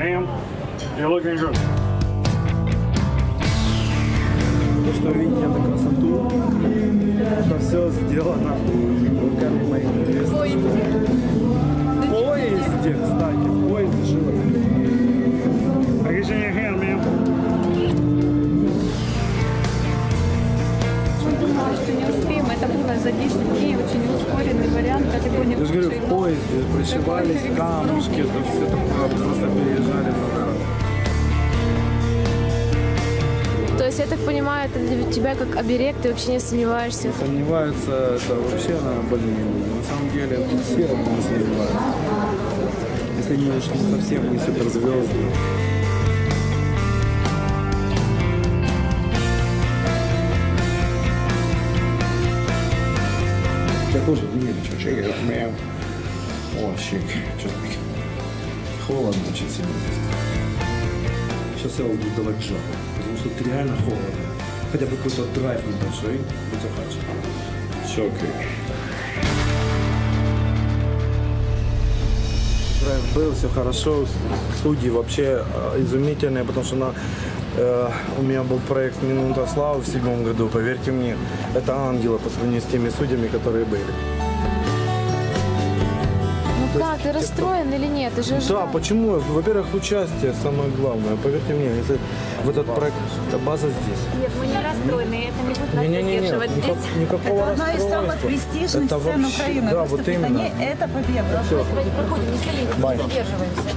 Ma'am, you're looking good. То, что вы видите эту красоту, это все сделано руками моих невест. В поезде, кстати, в поезде жилось. Raise in your hand, ma'am. Что не успеем. Это было за 10 дней, очень ускоренный вариант. Категория Я же говорю, в поезде пришивались камушки, это все такое, просто переезжали раз. То есть, я так понимаю, это для тебя как оберег, ты вообще не сомневаешься. Сомневаются, это вообще на больные. На самом деле, все этом сомневаются. Если не уж не совсем не суперзвезды. Я тоже нервничаю. Че, я говорю, О, щек. Что-то холодно очень сильно. Сейчас я буду давать жару, потому что тут реально холодно. Хотя бы какой-то драйв небольшой, будь захочешь. Все окей. Драйв был, все хорошо. Судьи вообще э, изумительные, потому что на, э, у меня был проект «Минута славы» в седьмом году. Поверьте мне, это ангелы по сравнению с теми судьями, которые были. Как, ты расстроен или нет? Ты же Да, почему? Во-первых, участие самое главное. Поверьте мне, если в этот проект, эта база здесь. Нет, мы не расстроены, это не будет нас Не-не-не, задерживать никак- здесь. никакого Это одна из самых расстройства. престижных Это сцен вообще- Украины. Да, вот Выступить на именно. это победа. Все. Проходим, не столите, не задерживаемся.